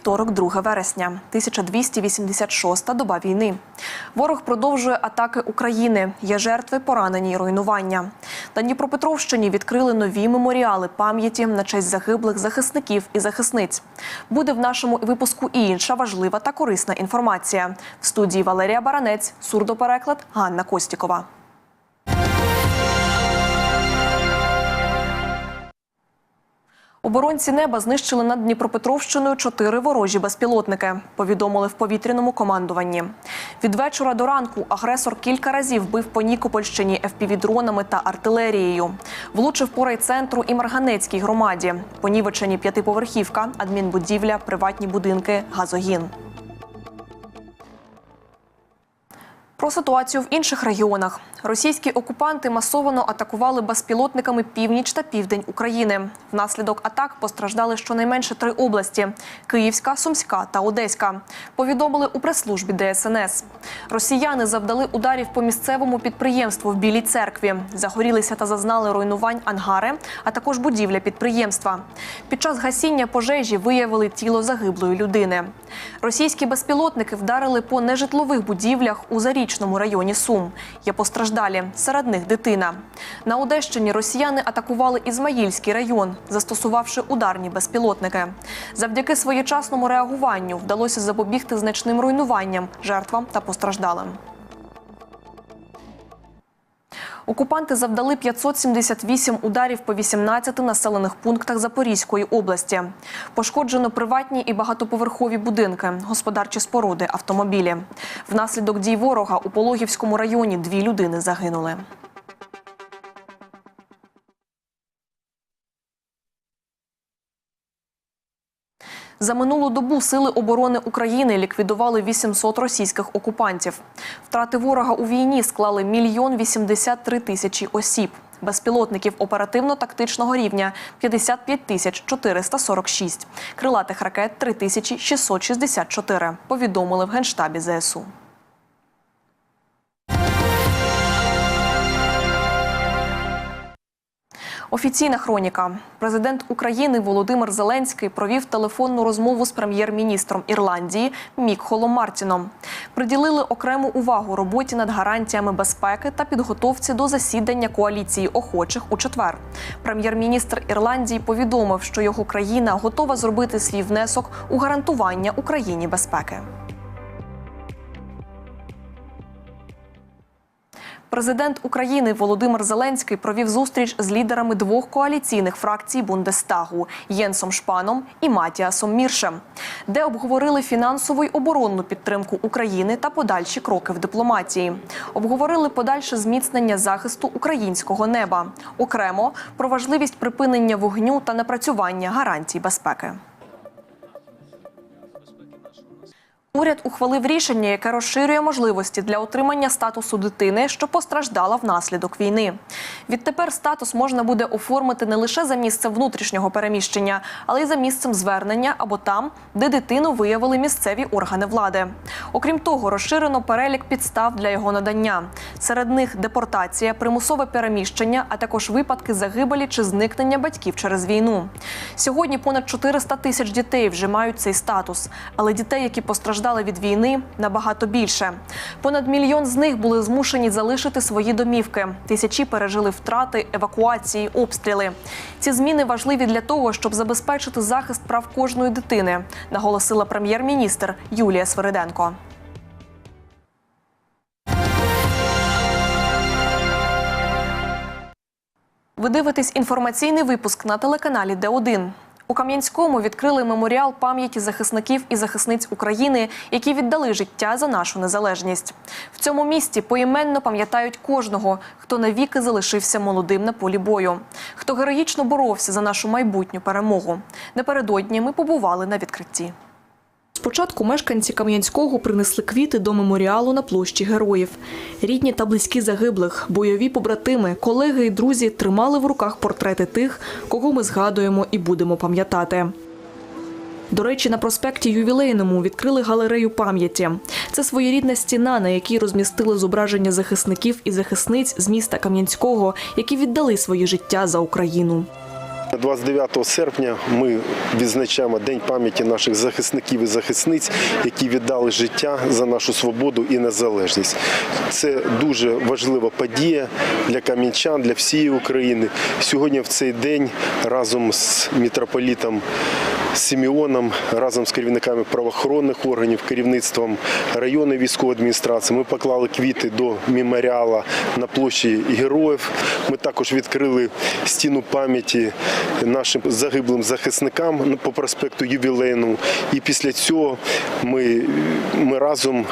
Вівторок, 2 вересня, 1286 доба війни. Ворог продовжує атаки України. Є жертви, поранені і руйнування. На Дніпропетровщині відкрили нові меморіали пам'яті на честь загиблих захисників і захисниць. Буде в нашому випуску і інша важлива та корисна інформація. В студії Валерія Баранець, сурдопереклад Ганна Костікова. Оборонці неба знищили над Дніпропетровщиною чотири ворожі безпілотники. Повідомили в повітряному командуванні. Від вечора до ранку агресор кілька разів бив по Нікопольщині ФПВ-дронами та артилерією. Влучив по райцентру і Марганецькій громаді. Понівечені п'ятиповерхівка, адмінбудівля, приватні будинки, газогін. Про ситуацію в інших регіонах. Російські окупанти масово атакували безпілотниками північ та південь України. Внаслідок атак постраждали щонайменше три області: Київська, Сумська та Одеська. Повідомили у прес-службі ДСНС. Росіяни завдали ударів по місцевому підприємству в Білій церкві. Загорілися та зазнали руйнувань ангари, а також будівля підприємства. Під час гасіння пожежі виявили тіло загиблої людини. Російські безпілотники вдарили по нежитлових будівлях у Зарічному районі Сум. Є постраждалі, серед них дитина. На Одещині росіяни атакували Ізмаїльський район, застосувавши ударні безпілотники. Завдяки своєчасному реагуванню вдалося запобігти значним руйнуванням, жертвам та постраждалим. Окупанти завдали 578 ударів по 18 населених пунктах Запорізької області. Пошкоджено приватні і багатоповерхові будинки, господарчі споруди, автомобілі. Внаслідок дій ворога у Пологівському районі дві людини загинули. За минулу добу сили оборони України ліквідували 800 російських окупантів. Втрати ворога у війні склали мільйон 83 тисячі осіб. Безпілотників оперативно-тактичного рівня 55 тисяч 446. Крилатих ракет 3664, повідомили в Генштабі ЗСУ. Офіційна хроніка. Президент України Володимир Зеленський провів телефонну розмову з прем'єр-міністром Ірландії Мікхолом Мартіном. Приділили окрему увагу роботі над гарантіями безпеки та підготовці до засідання коаліції охочих у четвер. Прем'єр-міністр Ірландії повідомив, що його країна готова зробити свій внесок у гарантування Україні безпеки. Президент України Володимир Зеленський провів зустріч з лідерами двох коаліційних фракцій Бундестагу Єнсом Шпаном і Матіасом Міршем, де обговорили фінансову й оборонну підтримку України та подальші кроки в дипломатії. Обговорили подальше зміцнення захисту українського неба, окремо про важливість припинення вогню та напрацювання гарантій безпеки. Уряд ухвалив рішення, яке розширює можливості для отримання статусу дитини, що постраждала внаслідок війни. Відтепер статус можна буде оформити не лише за місцем внутрішнього переміщення, але й за місцем звернення або там, де дитину виявили місцеві органи влади. Окрім того, розширено перелік підстав для його надання. Серед них депортація, примусове переміщення, а також випадки загибелі чи зникнення батьків через війну. Сьогодні понад 400 тисяч дітей вже мають цей статус, але дітей, які постраждали від війни, набагато більше. Понад мільйон з них були змушені залишити свої домівки. Тисячі пережили втрати, евакуації, обстріли. Ці зміни важливі для того, щоб забезпечити захист прав кожної дитини, наголосила прем'єр-міністр Юлія Свириденко. Ви дивитесь інформаційний випуск на телеканалі Д1. У Кам'янському відкрили меморіал пам'яті захисників і захисниць України, які віддали життя за нашу незалежність. В цьому місті поіменно пам'ятають кожного, хто навіки залишився молодим на полі бою, хто героїчно боровся за нашу майбутню перемогу. Напередодні ми побували на відкритті. Спочатку мешканці Кам'янського принесли квіти до меморіалу на площі героїв. Рідні та близькі загиблих, бойові побратими, колеги і друзі тримали в руках портрети тих, кого ми згадуємо і будемо пам'ятати. До речі, на проспекті Ювілейному відкрили галерею пам'яті. Це своєрідна стіна, на якій розмістили зображення захисників і захисниць з міста Кам'янського, які віддали своє життя за Україну. 29 серпня ми відзначаємо День пам'яті наших захисників і захисниць, які віддали життя за нашу свободу і незалежність. Це дуже важлива подія для кам'янчан, для всієї України. Сьогодні в цей день разом з мітрополітом Сіміоном, разом з керівниками правоохоронних органів, керівництвом районної військової адміністрації, ми поклали квіти до меморіала на площі героїв. Ми також відкрили стіну пам'яті нашим загиблим захисникам по проспекту Ювілейному. І після цього ми, ми разом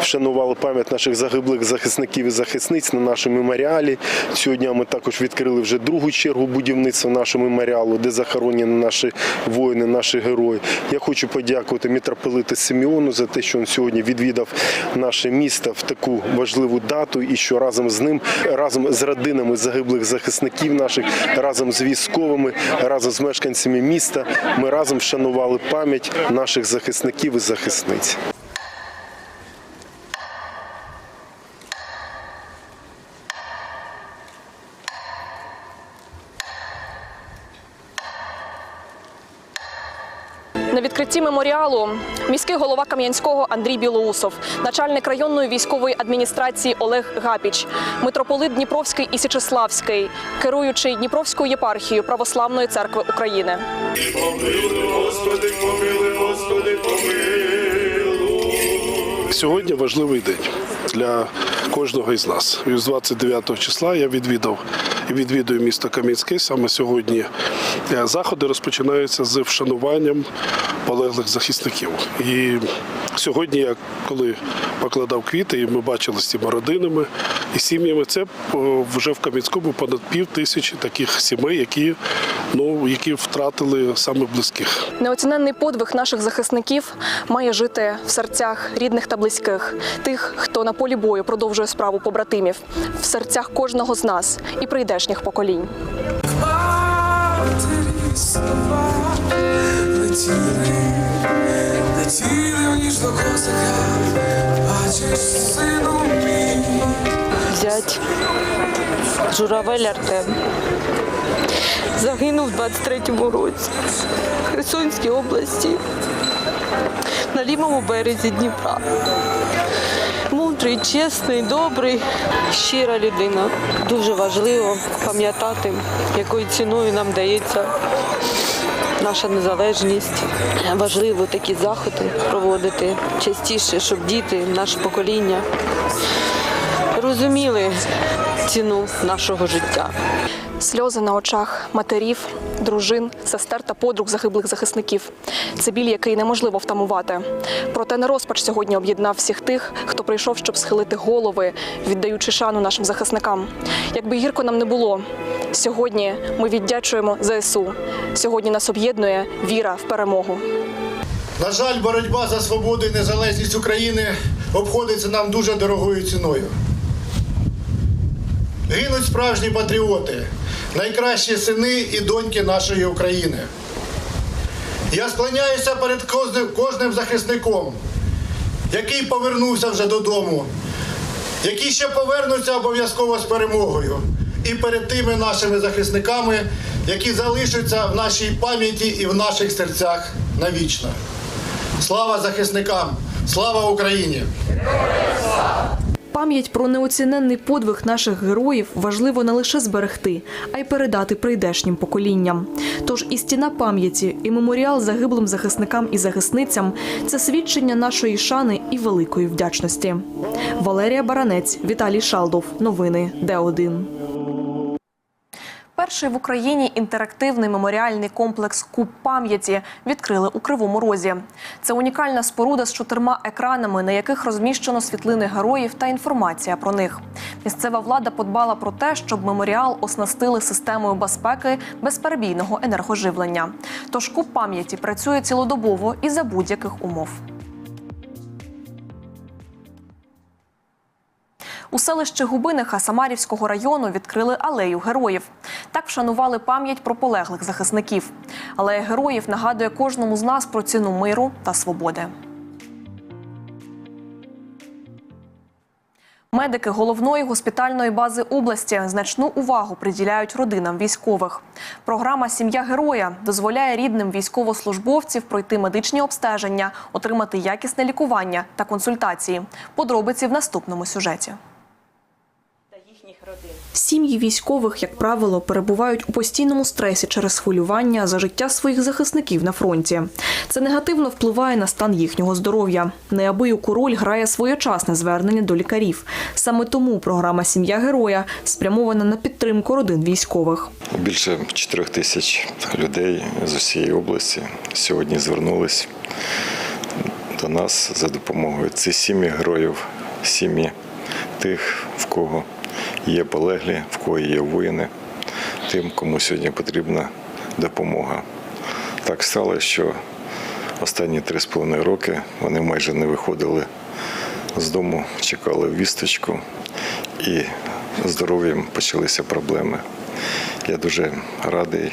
вшанували пам'ять наших загиблих захисників і захисниць на нашому меморіалі. Сьогодні ми також відкрили вже другу чергу будівництва нашого меморіалу, де захоронені наші воїни, наші герої. Я хочу подякувати митрополиту Симеону за те, що він сьогодні відвідав наше місто в таку важливу дату, і що разом з ним, разом з родинами загиблих захисників наших, разом з військовими, разом з мешканцями міста, ми разом вшанували пам'ять наших захисників і захисниць. На меморіалу міський голова Кам'янського Андрій Білоусов, начальник районної військової адміністрації Олег Гапіч, митрополит Дніпровський і Січеславський, керуючий Дніпровською єпархією Православної церкви України. Сьогодні важливий день для кожного із нас. І з 29 числа я відвідав і відвідую місто Кам'янське. Саме сьогодні е, заходи розпочинаються з вшануванням полеглих захисників. І сьогодні я коли покладав квіти, і ми бачили з цими родинами і сім'ями, це вже в Кам'янському понад пів тисячі таких сімей, які, ну, які втратили саме близьких. Неоціненний подвиг наших захисників має жити в серцях рідних та близьких, тих, хто на полі бою продовжує справу побратимів, в серцях кожного з нас і прийдешніх поколінь. Слова Зять Журавель Артем. Загинув у 23-му році в Херсонській області на лівому березі Дніпра. Мудрий, чесний, добрий, щира людина. Дуже важливо пам'ятати, якою ціною нам дається наша незалежність. Важливо такі заходи проводити частіше, щоб діти, наше покоління розуміли ціну нашого життя. Сльози на очах матерів, дружин, сестер та подруг загиблих захисників. Це біль, який неможливо втамувати. Проте не розпач сьогодні об'єднав всіх тих, хто прийшов, щоб схилити голови, віддаючи шану нашим захисникам. Якби гірко нам не було, сьогодні ми віддячуємо ЗСУ. Сьогодні нас об'єднує віра в перемогу. На жаль, боротьба за свободу і незалежність України обходиться нам дуже дорогою ціною. Гинуть справжні патріоти, найкращі сини і доньки нашої України. Я склоняюся перед кожним, захисником, який повернувся вже додому, які ще повернуться обов'язково з перемогою, і перед тими нашими захисниками, які залишаться в нашій пам'яті і в наших серцях навічно. Слава захисникам! Слава Україні! Пам'ять про неоціненний подвиг наших героїв важливо не лише зберегти, а й передати прийдешнім поколінням. Тож і стіна пам'яті, і меморіал загиблим захисникам і захисницям це свідчення нашої шани і великої вдячності. Валерія Баранець, Віталій Шалдов. Новини Д1. Перший в Україні інтерактивний меморіальний комплекс Куб пам'яті відкрили у Кривому Розі. Це унікальна споруда з чотирма екранами, на яких розміщено світлини героїв та інформація про них. Місцева влада подбала про те, щоб меморіал оснастили системою безпеки безперебійного енергоживлення. Тож куб пам'яті працює цілодобово і за будь-яких умов. У селищі Губиниха Самарівського району відкрили алею героїв. Так вшанували пам'ять про полеглих захисників. Алея героїв нагадує кожному з нас про ціну миру та свободи. Медики головної госпітальної бази області значну увагу приділяють родинам військових. Програма Сім'я героя дозволяє рідним військовослужбовців пройти медичні обстеження, отримати якісне лікування та консультації. Подробиці в наступному сюжеті. Сім'ї військових, як правило, перебувають у постійному стресі через хвилювання за життя своїх захисників на фронті. Це негативно впливає на стан їхнього здоров'я. Неабияку роль грає своєчасне звернення до лікарів. Саме тому програма Сім'я героя спрямована на підтримку родин військових. Більше 4 тисяч людей з усієї області сьогодні звернулись до нас за допомогою. Це сім'ї героїв, сім'ї тих, в кого є полеглі, в кого є воїни, тим, кому сьогодні потрібна допомога. Так стало, що останні 3,5 роки вони майже не виходили з дому, чекали вісточку і здоров'ям почалися проблеми. Я дуже радий,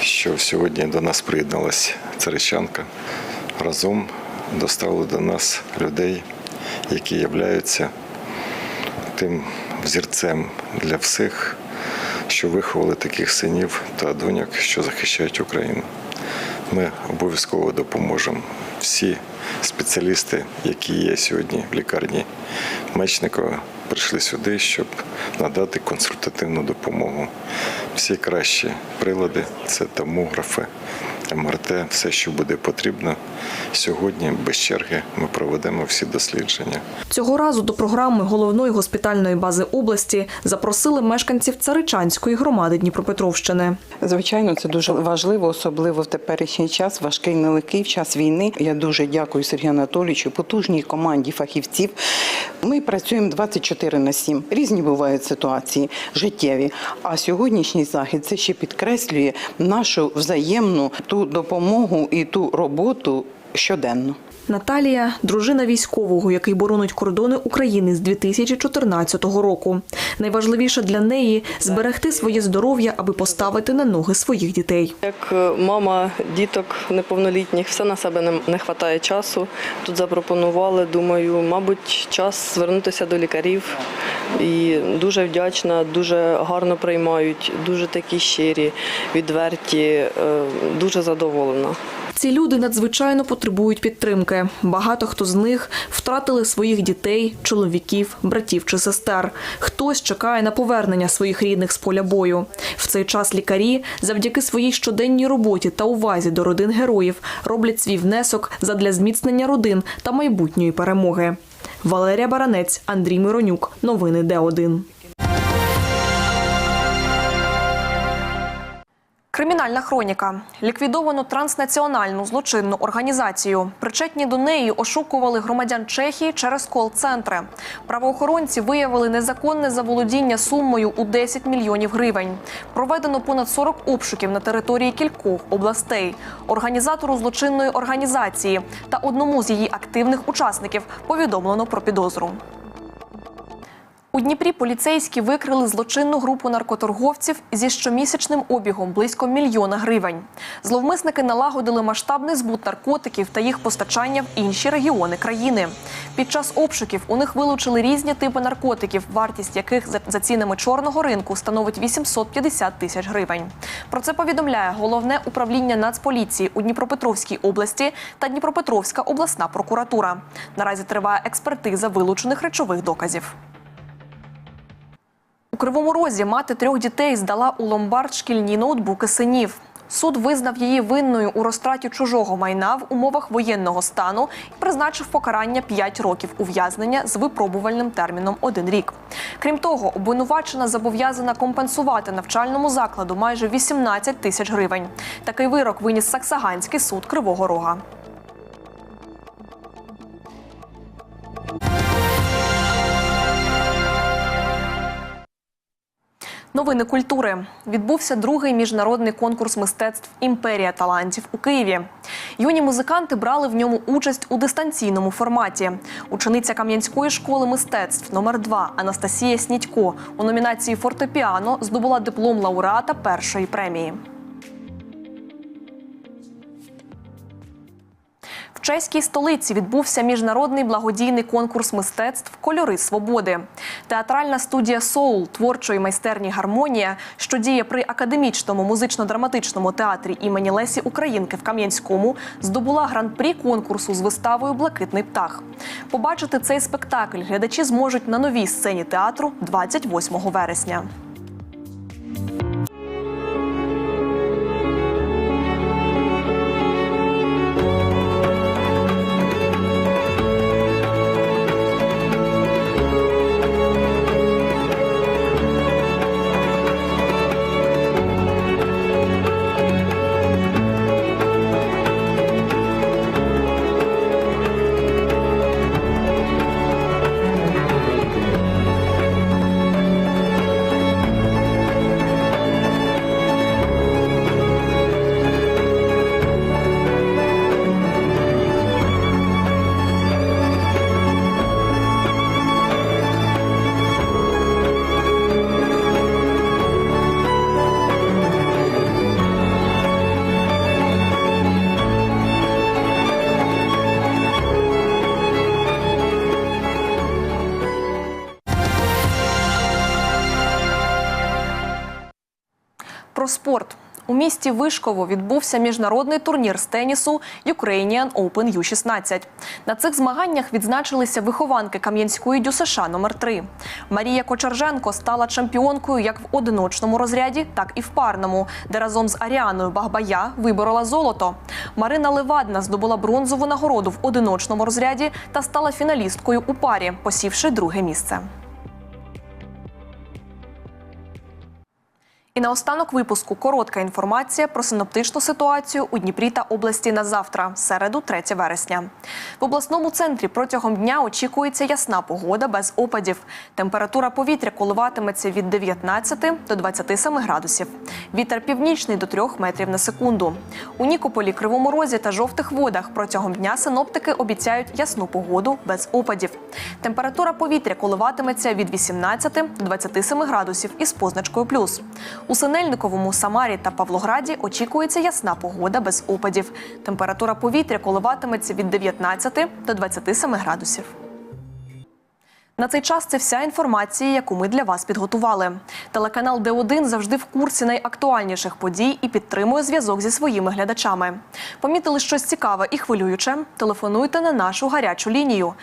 що сьогодні до нас приєдналась царичанка. Разом доставили до нас людей, які являються тим взірцем для всіх, що виховали таких синів та доньок, що захищають Україну. Ми обов'язково допоможемо. Всі спеціалісти, які є сьогодні в лікарні Мечникова, прийшли сюди, щоб надати консультативну допомогу. Всі кращі прилади це томографи, МРТ, все, що буде потрібно. Сьогодні без черги ми проведемо всі дослідження. Цього разу до програми головної госпітальної бази області запросили мешканців Царичанської громади Дніпропетровщини. Звичайно, це дуже важливо, особливо в теперішній час, важкий нелегкий в час війни. Я дуже дякую Сергію Анатолійовичу, потужній команді фахівців. Ми працюємо 24 на 7. Різні бувають ситуації життєві. А сьогоднішній захід це ще підкреслює нашу взаємну ту допомогу і ту роботу щоденно. Наталія дружина військового, який боронить кордони України з 2014 року. Найважливіше для неї зберегти своє здоров'я, аби поставити на ноги своїх дітей. Як е, мама діток неповнолітніх, все на себе не, не вистачає часу. Тут запропонували, думаю, мабуть, час звернутися до лікарів. І дуже вдячна, дуже гарно приймають, дуже такі щирі, відверті, е, дуже задоволена. Ці люди надзвичайно потребують підтримки. Багато хто з них втратили своїх дітей, чоловіків, братів чи сестер. Хтось чекає на повернення своїх рідних з поля бою. В цей час лікарі, завдяки своїй щоденній роботі та увазі до родин героїв, роблять свій внесок задля зміцнення родин та майбутньої перемоги. Валерія Баранець, Андрій Миронюк. Новини Д1. Кримінальна хроніка. Ліквідовано транснаціональну злочинну організацію. Причетні до неї ошукували громадян Чехії через кол-центри. Правоохоронці виявили незаконне заволодіння сумою у 10 мільйонів гривень. Проведено понад 40 обшуків на території кількох областей. Організатору злочинної організації та одному з її активних учасників повідомлено про підозру. У Дніпрі поліцейські викрили злочинну групу наркоторговців зі щомісячним обігом близько мільйона гривень. Зловмисники налагодили масштабний збут наркотиків та їх постачання в інші регіони країни. Під час обшуків у них вилучили різні типи наркотиків, вартість яких за- цінами чорного ринку становить 850 тисяч гривень. Про це повідомляє головне управління Нацполіції у Дніпропетровській області та Дніпропетровська обласна прокуратура. Наразі триває експертиза вилучених речових доказів. У Кривому Розі мати трьох дітей здала у ломбард шкільні ноутбуки синів. Суд визнав її винною у розтраті чужого майна в умовах воєнного стану і призначив покарання 5 років ув'язнення з випробувальним терміном 1 рік. Крім того, обвинувачена зобов'язана компенсувати навчальному закладу майже 18 тисяч гривень. Такий вирок виніс Саксаганський суд Кривого Рога. Новини культури відбувся другий міжнародний конкурс мистецтв Імперія талантів у Києві. Юні музиканти брали в ньому участь у дистанційному форматі. Учениця Кам'янської школи мистецтв номер 2 Анастасія Снідько у номінації фортепіано здобула диплом лауреата першої премії. Чеській столиці відбувся міжнародний благодійний конкурс мистецтв Кольори свободи. Театральна студія Соул творчої майстерні Гармонія, що діє при академічному музично-драматичному театрі імені Лесі Українки в Кам'янському, здобула гран-прі конкурсу з виставою Блакитний птах. Побачити цей спектакль глядачі зможуть на новій сцені театру 28 вересня. Спорт. У місті Вишково відбувся міжнародний турнір з тенісу Ukrainian Open U-16. На цих змаганнях відзначилися вихованки Кам'янської ДЮСШ номер 3 Марія Кочерженко стала чемпіонкою як в одиночному розряді, так і в парному, де разом з Аріаною Багбая виборола золото. Марина Левадна здобула бронзову нагороду в одиночному розряді та стала фіналісткою у парі, посівши друге місце. І наостанок випуску коротка інформація про синоптичну ситуацію у Дніпрі та області на завтра, середу, 3 вересня. В обласному центрі протягом дня очікується ясна погода без опадів. Температура повітря коливатиметься від 19 до 27 градусів. Вітер північний до 3 метрів на секунду. У Нікополі, Кривому Розі та жовтих водах протягом дня синоптики обіцяють ясну погоду без опадів. Температура повітря коливатиметься від 18 до 27 градусів із позначкою плюс. У Синельниковому, Самарі та Павлограді очікується ясна погода без опадів. Температура повітря коливатиметься від 19 до 27 градусів. На цей час це вся інформація, яку ми для вас підготували. Телеканал Д1 завжди в курсі найактуальніших подій і підтримує зв'язок зі своїми глядачами. Помітили щось цікаве і хвилююче? Телефонуйте на нашу гарячу лінію